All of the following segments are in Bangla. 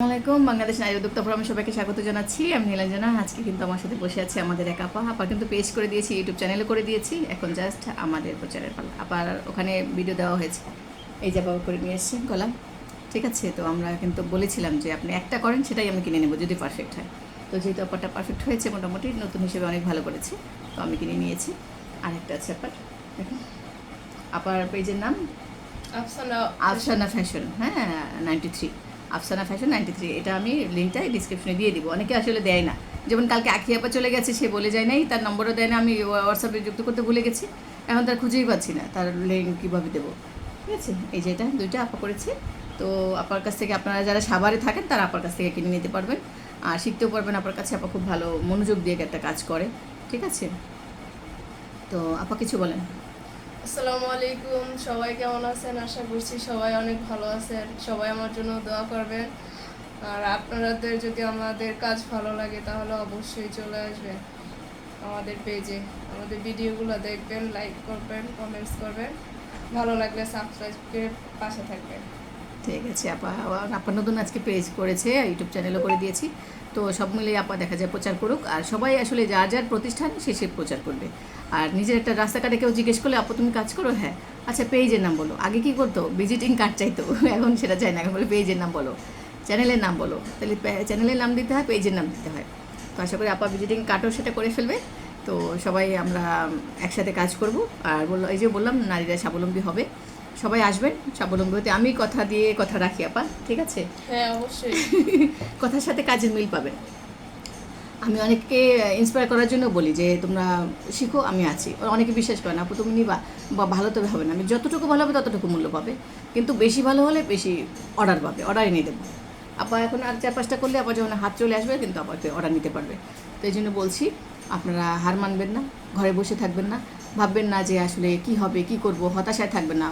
আসসালামাইকুম বাংলাদেশ নারী উদ্যোক্তা ফোরামে সবাইকে স্বাগত জানাচ্ছি। আমি নীলাঞ্জনা আজকে কিন্তু আমার সাথে বসে আছে আমাদের এক আপা আপা কিন্তু পেজ করে দিয়েছি ইউটিউব চ্যানেলে করে দিয়েছি। এখন জাস্ট আমাদের প্রচারের পালা। আপার ওখানে ভিডিও দেওয়া হয়েছে। এই যে বাবা করে নিয়ে এসেছি গলা। ঠিক আছে তো আমরা কিন্তু বলেছিলাম যে আপনি একটা করেন সেটাই আমি কিনে নেব যদি পারফেক্ট হয়। তো যেহেতু আপারটা পারফেক্ট হয়েছে মোটামুটি নতুন হিসেবে অনেক ভালো করেছে তো আমি কিনে নিয়েছি। আরেকটা আছে আপার। দেখুন। আপার পেজের নাম? আফসানা আফসানা ফ্যাশন হ্যাঁ ninety three Afsana fashion ninety three এটা আমি লিঙ্কটা ডিসক্রিপশনে দিয়ে দিব। অনেকে আসলে দেয় না। যেমন কালকে আখি আপা চলে গেছে, সে বলে যায় নাই, তার নম্বরও দেয় না, আমি হোয়াটসঅ্যাপে যুক্ত করতে ভুলে গেছি। এখন তার খুঁজেই পাচ্ছি না, তার লিঙ্ক কীভাবে দেবো? ঠিক আছে? এই যে এটা, দুইটা আপা করেছে। তো আপার কাছ থেকে আপনারা যারা সাভারে থাকেন, তারা আপার কাছ থেকে কিনে নিতে পারবেন। আর শিখতেও পারবেন আপনার কাছে, আপা খুব ভালো মনোযোগ দিয়ে একটা কাজ করে। ঠিক আছে? তো আপা কিছু বলেন। আসসালামু আলাইকুম, সবাই কেমন আছেন? আশা করছি সবাই অনেক ভালো আছেন। সবাই আমার জন্য দোয়া করবেন। আর আপনাদের যদি আমাদের কাজ ভালো লাগে, তাহলে অবশ্যই চলে আসবেন আমাদের পেজে আমাদের ভিডিওগুলো দেখবেন লাইক করবেন কমেন্টস করবেন। ভালো লাগলে সাবস্ক্রাইব করে পাশে থাকবেন। ঠিক আছে, আপা আপা নতুন আজকে পেজ করেছে ইউটিউব চ্যানেলও করে দিয়েছি। তো সব মিলিয়ে আপা দেখা যায় প্রচার করুক। আর সবাই আসলে যার যার প্রতিষ্ঠান, সে সে প্রচার করবে। আর নিজের একটা রাস্তাঘাটে কেউ জিজ্ঞেস করলে, আপু, তুমি কাজ করো? হ্যাঁ। আচ্ছা পেজের নাম বলো। আগে কি করতো? ভিজিটিং কার্ড চাইতো। এখন সেটা চাই না। এখন বলে পেজের নাম বলো। চ্যানেলের নাম বলো। তাহলে চ্যানেলের নাম দিতে হয় পেজের নাম দিতে হয়। তো আশা করি আপা ভিজিটিং কার্ডও সেটা করে ফেলবে। তো সবাই আমরা একসাথে কাজ করব। আর বলল, এই যে বললাম, নারীরা স্বাবলম্বী হবে। সবাই আসবেন স্বাবলম্বী হতে আমি কথা দিয়ে কথা রাখি আপা ঠিক আছে? হ্যাঁ অবশ্যই। কথার সাথে কাজের মিল পাবেন। আমি অনেককে ইন্সপায়ার করার জন্য বলি যে তোমরা শিখো আমি আছি। অনেকে বিশ্বাস করে না আপু তুমি নিবা বা ভালো তবে হবে না। আমি যতটুকু ভালো হবে ততটুকু মূল্য পাবে। কিন্তু বেশি ভালো হলে বেশি অর্ডার পাবে অর্ডারই নিয়ে দেবো। আপা এখন আর চার পাঁচটা করলে আবার যখন হাত চলে আসবে কিন্তু আপাকে অর্ডার নিতে পারবে। তো এই জন্য বলছি আপনারা হার মানবেন না ঘরে বসে থাকবেন না। ভাববেন না যে আসলে কি হবে, কি করব, হতাশায় থাকবেন না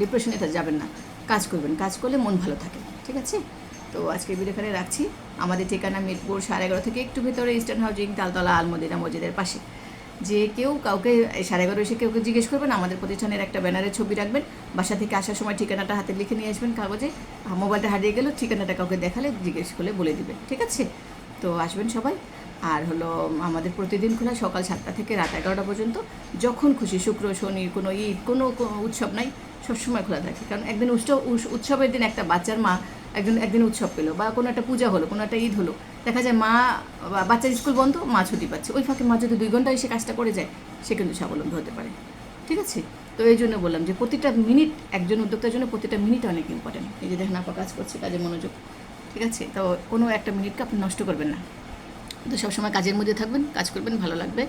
ডিপ্রেশনে যাবেন না। কাজ করবেন, কাজ করলে মন ভালো থাকে, ঠিক আছে? তো আজকে ভিডিও এখানে রাখছি। আমাদের ঠিকানা মিরপুর সাড়ে এগারো থেকে একটু ভেতরে ইস্টার্ন হাউজিং তালতলা আলমদিনা মসজিদের পাশে। যে কেউ কাউকে সাড়ে এগারো এসে কেউ জিজ্ঞেস করবেন, আমাদের প্রতিষ্ঠানের একটা ব্যানারের ছবি রাখবেন। বাসা থেকে আসার সময় ঠিকানাটা হাতে লিখে নিয়ে আসবেন কাগজে। মোবাইলটা হারিয়ে গেলেও ঠিকানাটা কাউকে দেখালে, জিজ্ঞেস করলে বলে দিবে ঠিক আছে? তো আসবেন সবাই। আর হলো আমাদের প্রতিদিন খোলা সকাল সাতটা থেকে রাত এগারোটা পর্যন্ত। যখন খুশি, শুক্র, শনি, কোনো ঈদ, কোনো উৎসব নাই, সবসময় খোলা থাকে। কারণ একদিন উৎসব উৎসবের দিন একটা বাচ্চার মা একদিন একদিন উৎসব পেল বা কোনো একটা পূজা হলো, কোনো একটা ঈদ হলো। দেখা যায় মা বাচ্চার স্কুল বন্ধ, মা ছুটি পাচ্ছে। ওই ফাঁকে মা যদি দুই ঘণ্টা এসে কাজটা করে যায়, সে কিন্তু স্বাবলম্বী হতে পারে। ঠিক আছে? তো এই জন্য বললাম যে প্রতিটা মিনিট একজন উদ্যোক্তার জন্য প্রতিটা মিনিট অনেক ইম্পর্টেন্ট এই যে দেখেন আপা কাজ করছে, কাজে মনোযোগ। ঠিক আছে? তো কোনো একটা মিনিটকে আপনি নষ্ট করবেন না। তো সবসময় কাজের মধ্যে থাকবেন, কাজ করবেন, ভালো লাগবে।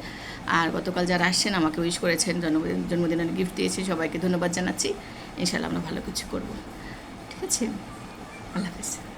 আর গতকাল যারা আসছেন, আমাকে উইশ করেছেন, জন্মদিন, জন্মদিনের গিফট দিয়েছে, সবাইকে ধন্যবাদ জানাচ্ছি। ইনশাআল্লাহ আমরা ভালো কিছু করব। ঠিক আছে? আল্লাহ হাফেজ।